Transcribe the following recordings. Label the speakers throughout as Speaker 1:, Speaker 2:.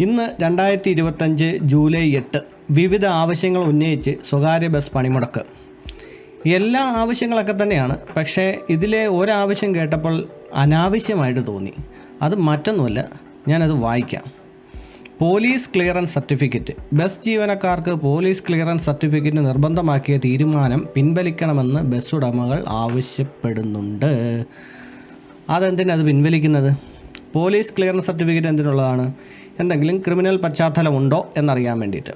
Speaker 1: ഇന്ന് രണ്ടായിരത്തി ഇരുപത്തഞ്ച് ജൂലൈ എട്ട് വിവിധ ആവശ്യങ്ങൾ ഉന്നയിച്ച് സ്വകാര്യ ബസ് പണിമുടക്ക്. എല്ലാ ആവശ്യങ്ങളൊക്കെ തന്നെയാണ് പക്ഷേ ഇതിലെ ഒരാവശ്യം കേട്ടപ്പോൾ അനാവശ്യമായിട്ട് തോന്നി. അത് മറ്റൊന്നുമല്ല ഞാനത് വായിക്കാം. Police clearance certificate. ബസ് ജീവനക്കാർക്ക് പോലീസ് ക്ലിയറൻസ് സർട്ടിഫിക്കറ്റ് നിർബന്ധമാക്കിയ തീരുമാനം പിൻവലിക്കണമെന്ന് ബസ് ഉടമകൾ ആവശ്യപ്പെടുന്നുണ്ട്. അതെന്തിനാണ് അത് പിൻവലിക്കുന്നത്? പോലീസ് ക്ലിയറൻസ് സർട്ടിഫിക്കറ്റ് എന്തിനുള്ളതാണ്? എന്തെങ്കിലും ക്രിമിനൽ പശ്ചാത്തലമുണ്ടോ എന്നറിയാൻ വേണ്ടിയിട്ട്.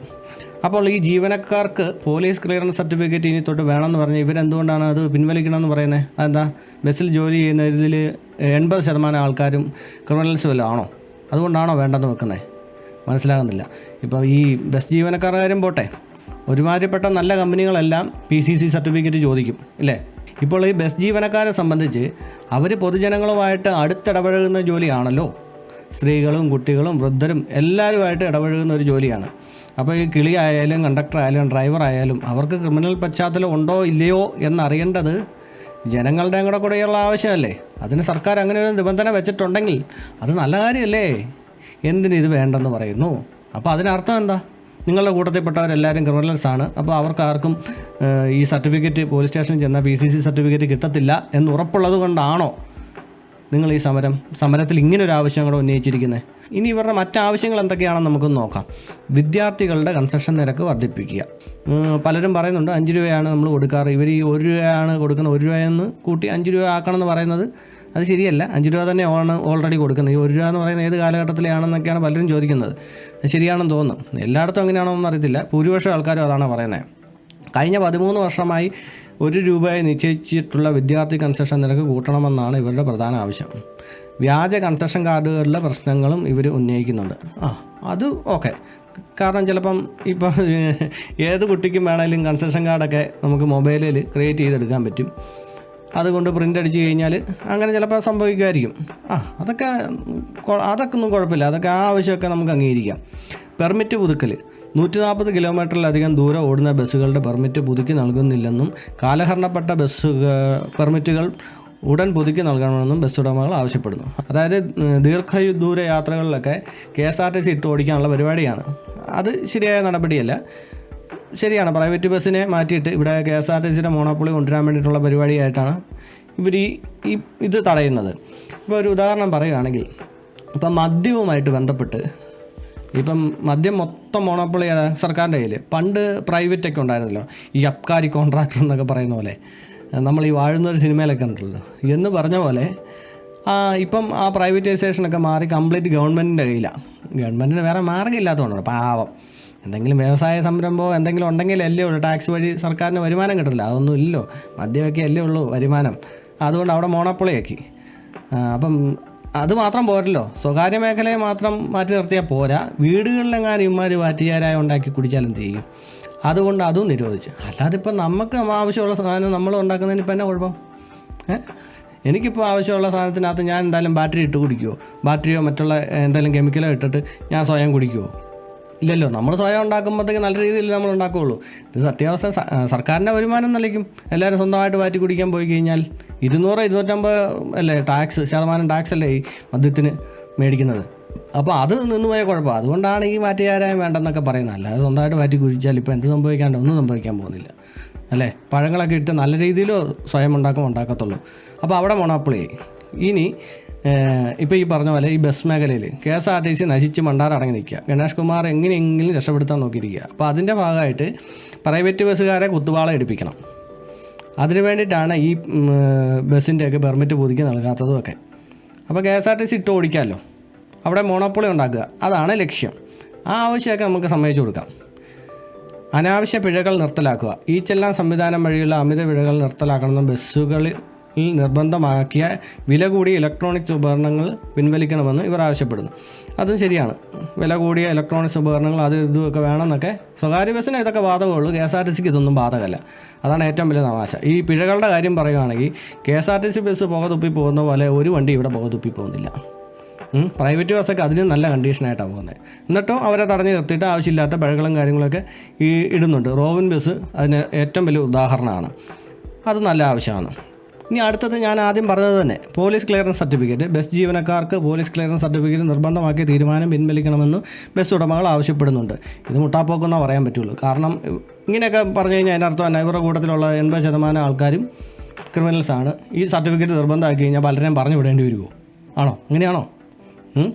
Speaker 1: അപ്പോൾ ഈ ജീവനക്കാർക്ക് പോലീസ് ക്ലിയറൻസ് സർട്ടിഫിക്കറ്റ് ഇനി തൊട്ട് വേണമെന്ന് പറഞ്ഞ് ഇവരെന്തുകൊണ്ടാണ് അത് പിൻവലിക്കണമെന്ന് പറയുന്നത്? അതെന്താ? ബസ്സിൽ ജോലി ചെയ്യുന്നതിൽ എൺപത് ശതമാനം ആൾക്കാരും ക്രിമിനൽസ് വല്ലതും ആണോ? അതുകൊണ്ടാണോ വേണ്ടെന്ന് വെക്കുന്നത്? മനസ്സിലാകുന്നില്ല. ഇപ്പോൾ ഈ ബസ് ജീവനക്കാരുടെ കാര്യം പോട്ടെ. ഒരുമാതിരിപ്പെട്ട നല്ല കമ്പനികളെല്ലാം പി സി സി സർട്ടിഫിക്കറ്റ് ചോദിക്കും ഇല്ലേ? ഇപ്പോൾ ഈ ബസ് ജീവനക്കാരെ സംബന്ധിച്ച് അവർ പൊതുജനങ്ങളുമായിട്ട് അടുത്തിടപഴകുന്ന ജോലിയാണല്ലോ. സ്ത്രീകളും കുട്ടികളും വൃദ്ധരും എല്ലാവരുമായിട്ട് ഇടപഴകുന്ന ഒരു ജോലിയാണ്. അപ്പോൾ ഈ കിളി ആയാലും കണ്ടക്ടർ ആയാലും ഡ്രൈവർ ആയാലും അവർക്ക് ക്രിമിനൽ പശ്ചാത്തലം ഉണ്ടോ ഇല്ലയോ എന്നറിയേണ്ടത് ജനങ്ങളുടെ കൂടെ കൂടെയുള്ള ആവശ്യമല്ലേ? അതിന് സർക്കാർ അങ്ങനെ ഒരു നിബന്ധന വെച്ചിട്ടുണ്ടെങ്കിൽ അത് നല്ല കാര്യമല്ലേ? എന്തിന് ഇത് വേണ്ടെന്ന് പറയുന്നു? അപ്പോൾ അതിനർത്ഥം എന്താ? നിങ്ങളുടെ കൂട്ടത്തിൽപ്പെട്ടവരെല്ലാവരും ക്രിമിനൽസ് ആണ്. അപ്പോൾ അവർക്ക് ആർക്കും ഈ സർട്ടിഫിക്കറ്റ് പോലീസ് സ്റ്റേഷനിൽ ചെന്നാൽ പി സി സി സർട്ടിഫിക്കറ്റ് കിട്ടത്തില്ല എന്ന് ഉറപ്പുള്ളത് കൊണ്ടാണോ? നിങ്ങൾ ഈ സമരം സമരത്തിൽ ഇങ്ങനൊരു ആവശ്യം കൂടെ ഉന്നയിച്ചിരിക്കുന്നത് ഇനി ഇവരുടെ മറ്റാവശ്യങ്ങൾ എന്തൊക്കെയാണെന്ന് നമുക്ക് നോക്കാം. വിദ്യാർത്ഥികളുടെ കൺസെഷൻ നിരക്ക് വർദ്ധിപ്പിക്കുക. പലരും പറയുന്നുണ്ട് അഞ്ച് രൂപയാണ് നമ്മൾ കൊടുക്കാറ്. ഇവർ ഈ ഒരു രൂപയാണ് കൊടുക്കുന്നത്. ഒരു രൂപയെന്ന് കൂട്ടി അഞ്ച് രൂപ ആക്കണം എന്ന് പറയുന്നത് അത് ശരിയല്ല. അഞ്ച് രൂപ തന്നെ ആണ് ഓൾറെഡി കൊടുക്കുന്നത്. ഈ ഒരു രൂപ എന്ന് പറയുന്നത് ഏത് കാലഘട്ടത്തിലാണെന്നൊക്കെയാണ് പലരും ചോദിക്കുന്നത്. ശരിയാണെന്ന് തോന്നുന്നു. എല്ലായിടത്തും അങ്ങനെയാണോ എന്നറിയത്തില്ല ഭൂരിപക്ഷം ആൾക്കാരും അതാണ് പറയുന്നത്. കഴിഞ്ഞ പതിമൂന്ന് വർഷമായി ഒരു രൂപയായി നിശ്ചയിച്ചിട്ടുള്ള വിദ്യാർത്ഥി കൺസെഷൻ നിരക്ക് കൂട്ടണമെന്നാണ് ഇവരുടെ പ്രധാന ആവശ്യം. വ്യാജ കൺസെഷൻ കാർഡുകളിലെ പ്രശ്നങ്ങളും ഇവർ ഉന്നയിക്കുന്നുണ്ട്. ആ അത് ഓക്കെ കാരണം ചിലപ്പം ഇപ്പം ഏത് കുട്ടിക്കും വേണമെങ്കിലും കൺസെഷൻ കാർഡൊക്കെ നമുക്ക് മൊബൈലിൽ ക്രിയേറ്റ് ചെയ്തെടുക്കാൻ പറ്റും. അതുകൊണ്ട് പ്രിന്റ് അടിച്ച് കഴിഞ്ഞാൽ അങ്ങനെ ചിലപ്പോൾ സംഭവിക്കുമായിരിക്കും. ആ അതൊക്കെ അതൊക്കെ ഒന്നും കുഴപ്പമില്ല. അതൊക്കെ ആ ആവശ്യമൊക്കെ നമുക്ക് അംഗീകരിക്കാം. പെർമിറ്റ് പുതുക്കൽ നൂറ്റി നാൽപ്പത് കിലോമീറ്ററിലധികം ദൂരം ഓടുന്ന ബസ്സുകളുടെ പെർമിറ്റ് പുതുക്കി നൽകുന്നില്ലെന്നും കാലഹരണപ്പെട്ട ബസ് പെർമിറ്റുകൾ ഉടൻ പുതുക്കി നൽകണമെന്നും ബസ് ഉടമകൾ ആവശ്യപ്പെടുന്നു. അതായത് ദീർഘദൂര യാത്രകളിലൊക്കെ K S R T C ഇട്ട് ഓടിക്കാനുള്ള പരിപാടിയാണ്. അത് ശരിയായ നടപടിയല്ല. ശരിയാണ് പ്രൈവറ്റ് ബസ്സിനെ മാറ്റിയിട്ട് ഇവിടെ കെ എസ് ആർ ടി സിയുടെ മോണോപ്പൊളി കൊണ്ടുവരാൻ വേണ്ടിയിട്ടുള്ള പരിപാടിയായിട്ടാണ് ഇവർ ഈ ഇത് തടയുന്നത്. ഇപ്പോൾ ഒരു ഉദാഹരണം പറയുകയാണെങ്കിൽ ഇപ്പം മദ്യവുമായിട്ട് ബന്ധപ്പെട്ട് ഇപ്പം മദ്യം മൊത്തം മോണോപ്പൊളി? സർക്കാരിന്റെ കയ്യിൽ പണ്ട് പ്രൈവറ്റ് ഒക്കെ ഉണ്ടായിരുന്നല്ലോ. ഈ അബ്കാരി കോൺട്രാക്ടർ എന്നൊക്കെ പറയുന്ന പോലെ. നമ്മൾ ഈ വാഴുന്ന ഒരു സിനിമയിലൊക്കെ ഉണ്ടല്ലോ എന്ന് പറഞ്ഞ പോലെ ഇപ്പം ആ പ്രൈവറ്റൈസേഷനൊക്കെ മാറി കംപ്ലീറ്റ് ഗവൺമെന്റിന്റെ കയ്യിലാണ് ഗവൺമെന്റിന് വേറെ മാർഗമില്ലാത്തതുകൊണ്ടാണ്. പാവം. എന്തെങ്കിലും വ്യവസായ സംരംഭമോ എന്തെങ്കിലും ഉണ്ടെങ്കിൽ അല്ലേ ഉള്ളൂ. ടാക്സ് വഴി സർക്കാരിന് വരുമാനം കിട്ടില്ല അതൊന്നും ഇല്ലല്ലോ മദ്യമൊക്കെ അല്ലേ ഉള്ളൂ വരുമാനം. അതുകൊണ്ട് അവിടെ മോണോപ്പൊളിയാക്കി അപ്പം അത് മാത്രം പോരല്ലോ. സ്വകാര്യ മേഖലയെ മാത്രം മാറ്റി നിർത്തിയാൽ പോരാ. വീടുകളിലെങ്ങാനും ഇമാർ വാറ്റുചാരായ ഉണ്ടാക്കി കുടിച്ചാൽ എന്ത് ചെയ്യും? അതുകൊണ്ട് അതും നിരോധിച്ചു. അല്ലാതെ ഇപ്പം നമുക്ക് ആവശ്യമുള്ള സാധനം നമ്മൾ ഉണ്ടാക്കുന്നതിന് ഇപ്പം എന്നെ കുഴപ്പം? എനിക്കിപ്പോൾ ആവശ്യമുള്ള സാധനത്തിനകത്ത് ഞാൻ എന്തായാലും ബാറ്ററി ഇട്ട് കുടിക്കുമോ ബാറ്ററിയോ മറ്റുള്ള എന്തെങ്കിലും കെമിക്കലോ ഇട്ടിട്ട് ഞാൻ സ്വയം കുടിക്കുമോ ഇല്ലല്ലോ. നമ്മൾ സ്വയം ഉണ്ടാക്കുമ്പോഴത്തേക്ക് നല്ല രീതിയിൽ നമ്മൾ ഉണ്ടാക്കുകയുള്ളൂ ഇത് സത്യാവസ്ഥ സർക്കാരിന്റെ വരുമാനം നിലയ്ക്കും എല്ലാവരും സ്വന്തമായിട്ട് വാറ്റി കുടിക്കാൻ പോയി കഴിഞ്ഞാൽ ഇരുന്നൂറ് ഇരുന്നൂറ്റമ്പത് അല്ലേ ടാക്സ് ശതമാനം ടാക്സ് അല്ലേ ഈ മദ്യത്തിന് മേടിക്കുന്നത്. അപ്പോൾ അത് നിന്ന് പോയ കുഴപ്പം. അതുകൊണ്ടാണ് ഈ മാറ്റുകാരായം വേണ്ടെന്നൊക്കെ പറയുന്നത്. അല്ലാതെ സ്വന്തമായിട്ട് വാറ്റി കുഴിച്ചാൽ ഇപ്പോൾ എന്ത് സംഭവിക്കാണ്ട് ഒന്നും സംഭവിക്കാൻ പോകുന്നില്ല. അല്ലേ? പഴങ്ങളൊക്കെ ഇട്ട് നല്ല രീതിയിലോ സ്വയം ഉണ്ടാക്കും ഉണ്ടാക്കത്തുള്ളൂ. അപ്പോൾ അവിടെ മൊണോപ്പൊളിയായി. ഇനി ഇപ്പോൾ ഈ പറഞ്ഞ പോലെ ഈ ബസ് മേഖലയിൽ K S R T C നശിച്ച് മണ്ടാർ അടങ്ങി നിൽക്കുക. ഗണേഷ് കുമാർ എങ്ങനെയെങ്കിലും രക്ഷപ്പെടുത്താൻ നോക്കിയിരിക്കുക. അപ്പോൾ അതിന്റെ ഭാഗമായിട്ട് പ്രൈവറ്റ് ബസ്സുകാരെ കുത്തുവാള എടുപ്പിക്കണം. അതിനു വേണ്ടിയിട്ടാണ് ഈ ബസ്സിന്റെയൊക്കെ പെർമിറ്റ് പുതുക്കി നൽകാത്തതും ഒക്കെ. അപ്പോൾ K S R T C ഇട്ട് ഓടിക്കാമല്ലോ അവിടെ മോണോപ്പൊളി ഉണ്ടാക്കുക. അതാണ് ലക്ഷ്യം. ആ ആവശ്യമൊക്കെ നമുക്ക് സമ്മതിച്ചു കൊടുക്കാം. അനാവശ്യ പിഴകൾ നിർത്തലാക്കുക. ഈ ചെല്ലാം സംവിധാനം വഴിയുള്ള അമിത പിഴകൾ നിർത്തലാക്കണമെന്ന് ബസ്സുകളിൽ നിർബന്ധമാക്കിയ വില കൂടിയ ഇലക്ട്രോണിക്സ് ഉപകരണങ്ങൾ പിൻവലിക്കണമെന്ന് ഇവർ ആവശ്യപ്പെടുന്നു. അതും ശരിയാണ്. വില കൂടിയ ഇലക്ട്രോണിക്സ് ഉപകരണങ്ങൾ അത് ഇതുമൊക്കെ വേണമെന്നൊക്കെ സ്വകാര്യ ബസ്സിന് ഇതൊക്കെ ബാധകമുള്ളൂ. കെ എസ് ആർ ടി സിക്ക് ഇതൊന്നും ബാധകമല്ല. അതാണ് ഏറ്റവും വലിയ തമാശ. ഈ പിഴകളുടെ കാര്യം പറയുകയാണെങ്കിൽ K S R T C bus പുക തുപ്പി പോകുന്ന പോലെ ഒരു വണ്ടി ഇവിടെ പുക തുപ്പി പോകുന്നില്ല. പ്രൈവറ്റ് ബസ്സൊക്കെ അതിന് നല്ല കണ്ടീഷനായിട്ടാണ് പോകുന്നത്. എന്നിട്ടും അവരെ തടഞ്ഞു നിർത്തിയിട്ട് ആവശ്യമില്ലാത്ത പഴകളും കാര്യങ്ങളൊക്കെ ഈ ഇടുന്നുണ്ട്. റോവിൻ ബസ് അതിന് ഏറ്റവും വലിയ ഉദാഹരണമാണ്. അത് നല്ല ആവശ്യമാണ്. ഇനി അടുത്തത് ഞാൻ ആദ്യം പറഞ്ഞത് തന്നെ പോലീസ് ക്ലിയറൻസ് സർട്ടിഫിക്കറ്റ് ബസ് ജീവനക്കാർക്ക് പോലീസ് ക്ലിയറൻസ് സർട്ടിഫിക്കറ്റ് നിർബന്ധമാക്കിയ തീരുമാനം പിൻവലിക്കണമെന്ന് ബസ് ഉടമകൾ ആവശ്യപ്പെടുന്നുണ്ട്. ഇത് മുട്ടാപ്പോക്കെന്നാ പറയാൻ പറ്റുള്ളൂ. കാരണം ഇങ്ങനെയൊക്കെ പറഞ്ഞു കഴിഞ്ഞാൽ അതിനർത്ഥം തന്നെ ഇവരുടെ കൂട്ടത്തിലുള്ള എൺപത് ശതമാനം ആൾക്കാരും ക്രിമിനൽസ് ആണ്. ഈ സർട്ടിഫിക്കറ്റ് നിർബന്ധമാക്കി കഴിഞ്ഞാൽ പലരെയും പറഞ്ഞു വിടേണ്ടി വരുമോ? ആണോ? അങ്ങനെയാണോ?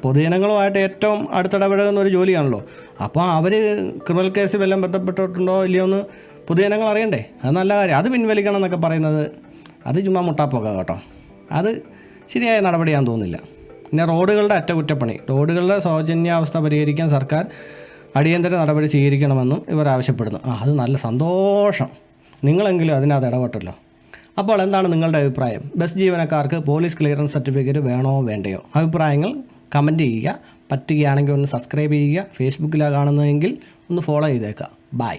Speaker 1: പൊതുജനങ്ങളുമായിട്ട് ഏറ്റവും അടുത്തിടപഴകുന്ന ഒരു ജോലിയാണല്ലോ. അപ്പോൾ അവർ ക്രിമിനൽ കേസ് വല്ലതും ബന്ധപ്പെട്ടിട്ടുണ്ടോ ഇല്ലയോ എന്ന് പൊതുജനങ്ങൾ അറിയണ്ടേ? അത് നല്ല കാര്യം. അത് പിൻവലിക്കണം എന്നൊക്കെ പറയുന്നത് അത് ചുമ്മാ മുട്ടാപ്പോക്ക കേട്ടോ. അത് ശരിയായ നടപടിയാന്ന് തോന്നുന്നില്ല. പിന്നെ റോഡുകളുടെ അറ്റകുറ്റപ്പണി. റോഡുകളുടെ സൗജന്യാവസ്ഥ പരിഹരിക്കാൻ സർക്കാർ അടിയന്തര നടപടി സ്വീകരിക്കണമെന്നും ഇവർ ആവശ്യപ്പെടുന്നു. ആ അത് നല്ല സന്തോഷം. നിങ്ങളെങ്കിലും അതിനകത്ത് ഇടപെട്ടല്ലോ. അപ്പോൾ എന്താണ് നിങ്ങളുടെ അഭിപ്രായം? ബസ് ജീവനക്കാർക്ക് പോലീസ് ക്ലിയറൻസ് സർട്ടിഫിക്കറ്റ് വേണോ വേണ്ടയോ? അഭിപ്രായങ്ങൾ കമന്റ് ചെയ്യുക. പറ്റുകയാണെങ്കിൽ ഒന്ന് സബ്സ്ക്രൈബ് ചെയ്യുക. ഫേസ്ബുക്കിലാണ് കാണുന്നതെങ്കിൽ ഒന്ന് ഫോളോ ചെയ്തേക്കുക. ബൈ.